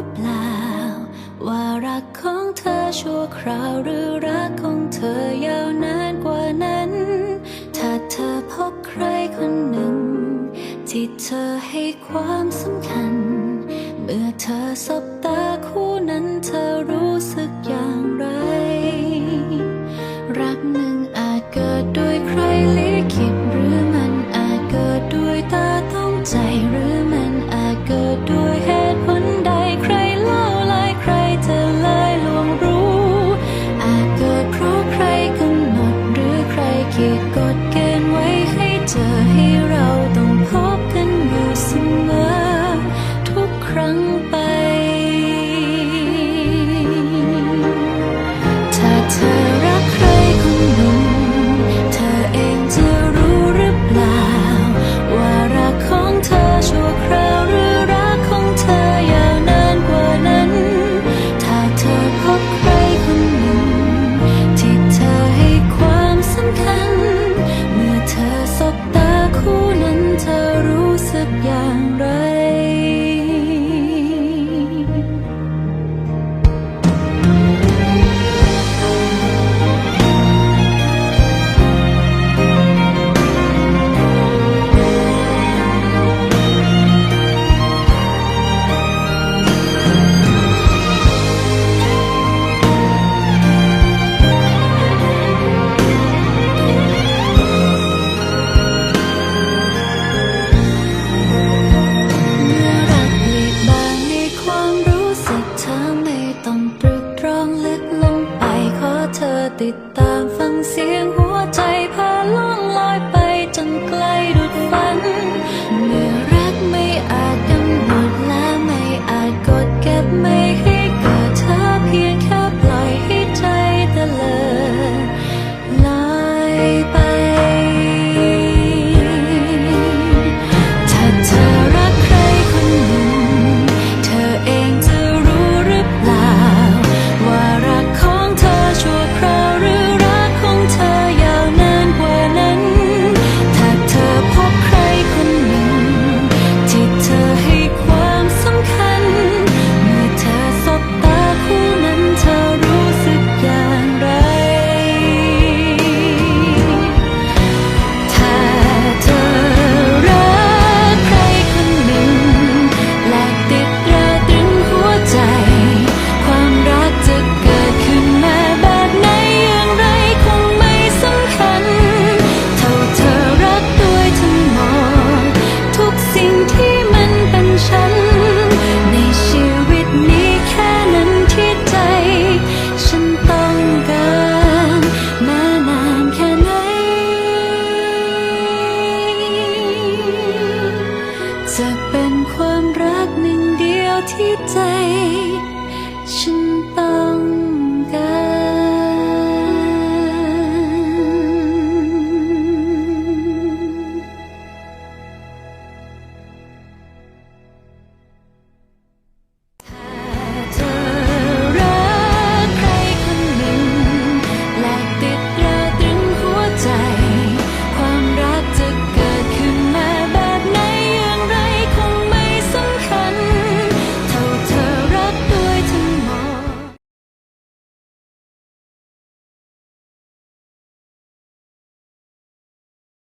ือเปล่า ว่ารักของเธอชั่วคราวหรือรักของเธอยาวนานกว่านั้น ถ้าเธอพบใครคนหนึ่ง ที่เธอให้ความสำคัญ เมื่อเธอสบตาคู่นั้นเธอรู้สึกอย่าง ติดตามฟังเสียงหัว เป็นความรักหนึ่งเดียวที่ใจ ฉันต้อง